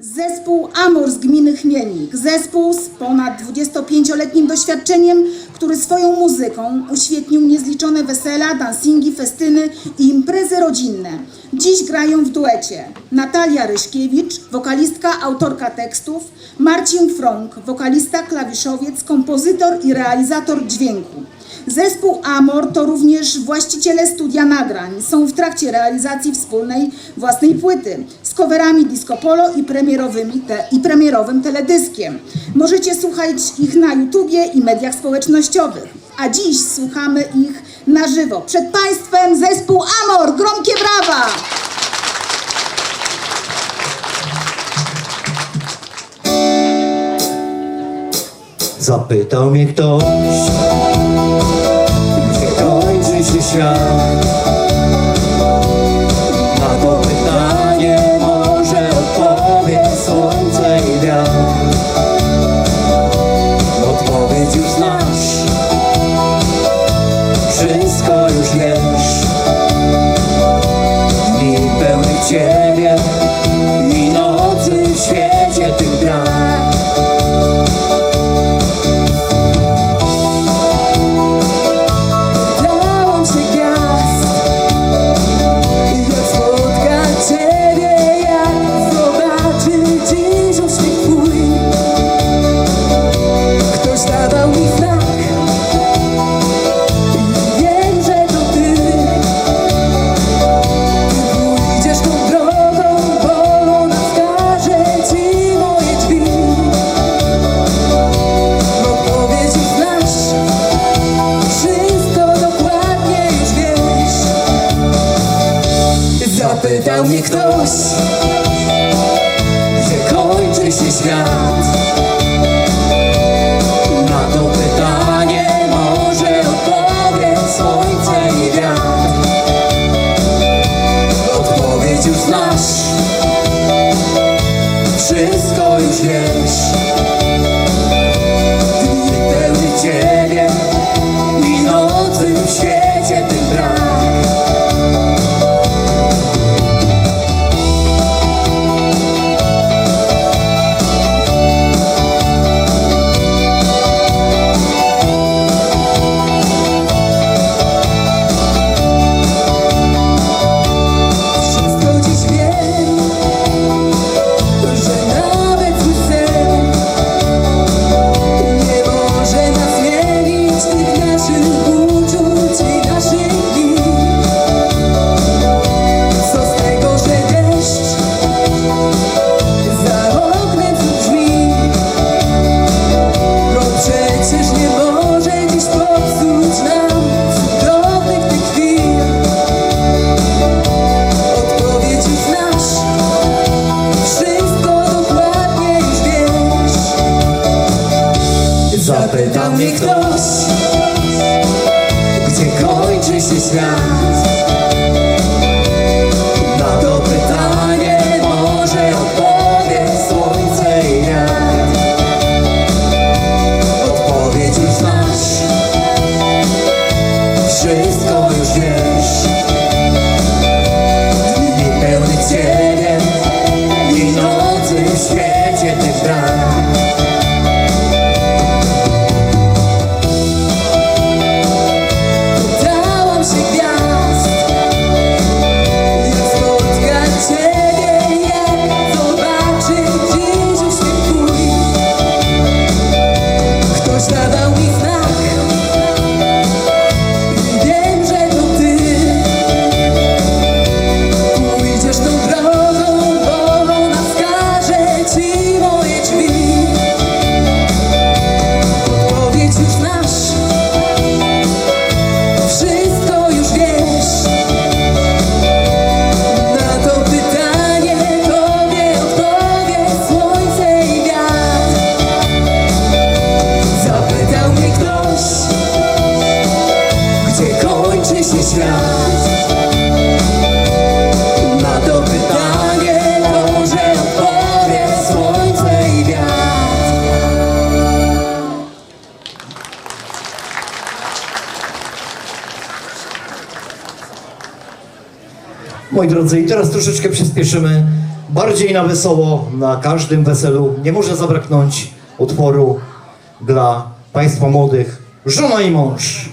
Zespół Amor z gminy Chmielnik. Zespół z ponad 25-letnim doświadczeniem, który swoją muzyką uświetnił niezliczone wesela, dancingi, festyny i imprezy rodzinne. Dziś grają w duecie Natalia Ryśkiewicz, wokalistka, autorka tekstów, Marcin Frąk, wokalista, klawiszowiec, kompozytor i realizator dźwięku. Zespół Amor to również właściciele studia nagrań. Są w trakcie realizacji wspólnej własnej płyty coverami disco polo i, premierowymi te, i premierowym teledyskiem. Możecie słuchać ich na YouTubie i mediach społecznościowych. A dziś słuchamy ich na żywo. Przed Państwem zespół Amor. Gromkie brawa! Zapytał mnie ktoś, gdzie kończy się świat. Zapytał mnie ktoś Gdzie kończy się świat? się świat. Na to pytanie może odpowie słońce i wiatr. Moi drodzy, i teraz troszeczkę przyspieszymy. Bardziej na wesoło, na każdym weselu. Nie może zabraknąć utworu dla Państwa młodych. Żona i mąż.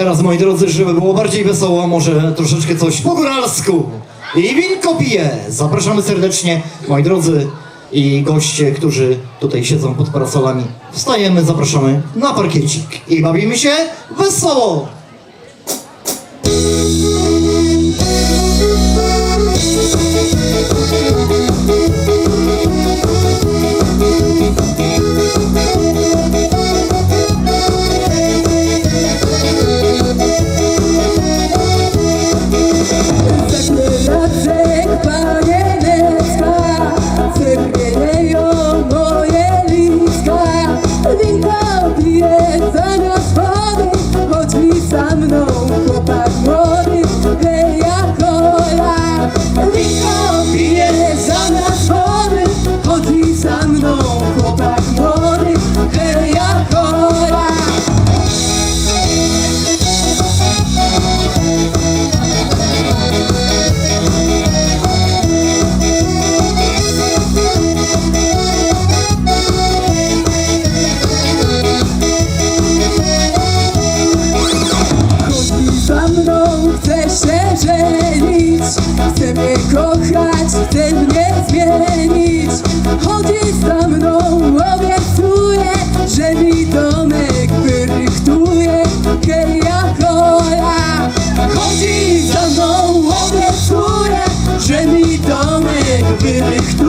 teraz, moi drodzy, żeby było bardziej wesoło, może troszeczkę coś po góralsku. I winko pije. Zapraszamy serdecznie, moi drodzy i goście, którzy tutaj siedzą pod parasolami. Wstajemy, zapraszamy na parkiecik i bawimy się wesoło. Кем'я коя, ході за мною обрацює, вже мій домик вибіг.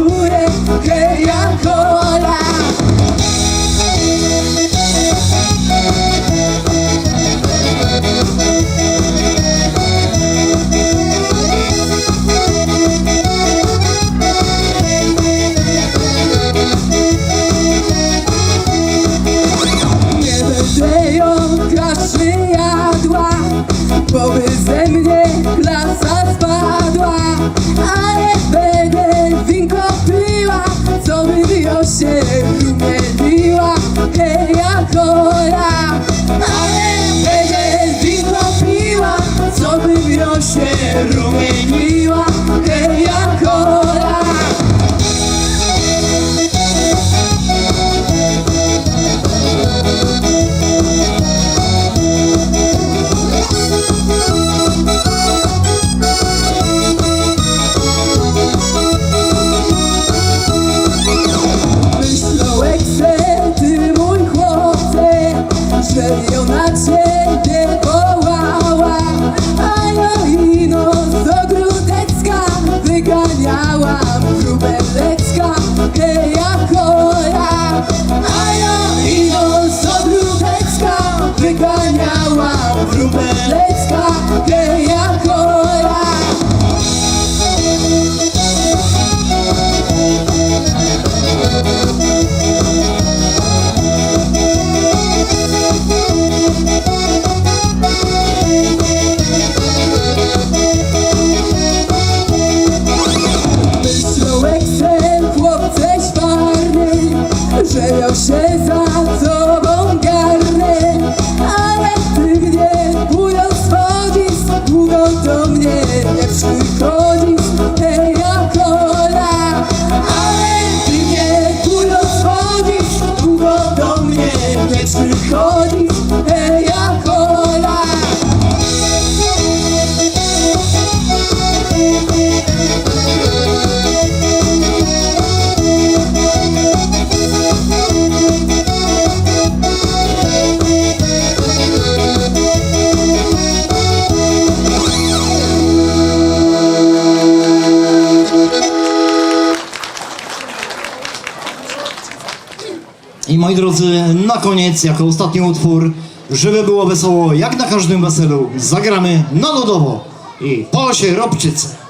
drodzy, na koniec, jako ostatni utwór, żeby było wesoło, jak na każdym weselu, zagramy na lodowo i po się robczyce.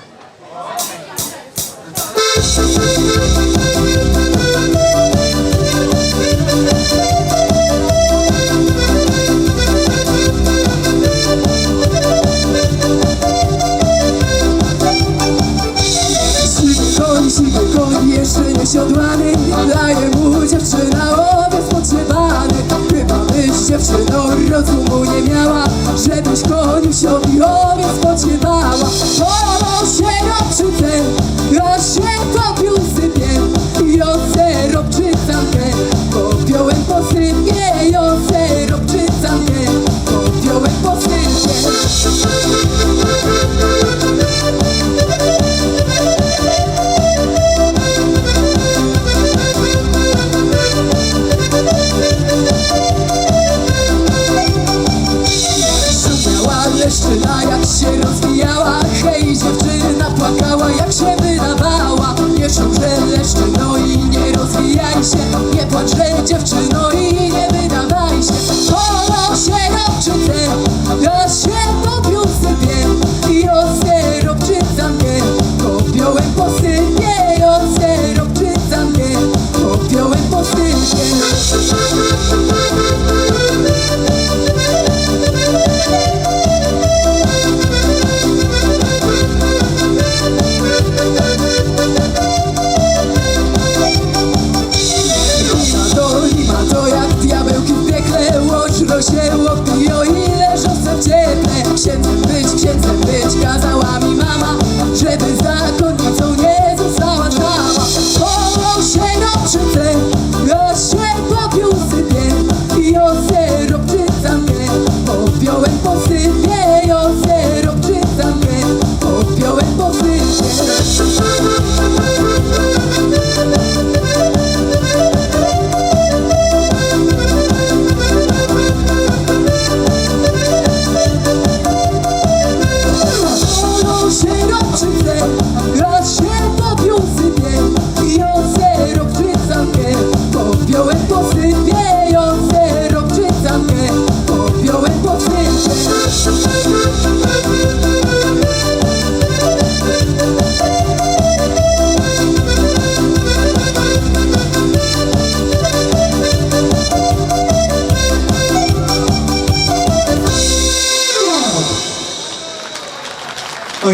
စုကိုရင်များပါ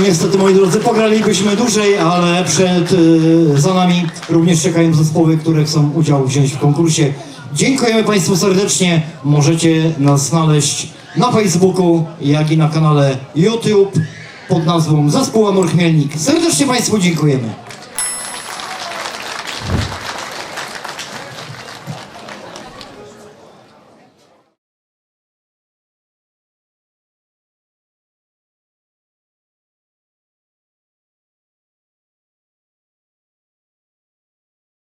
niestety, moi drodzy, pogralibyśmy dłużej, ale przed, y, za nami również czekają zespoły, które chcą udział wziąć w konkursie. Dziękujemy Państwu serdecznie. Możecie nas znaleźć na Facebooku, jak i na kanale YouTube pod nazwą Zespół Amor Chmielnik. Serdecznie Państwu dziękujemy.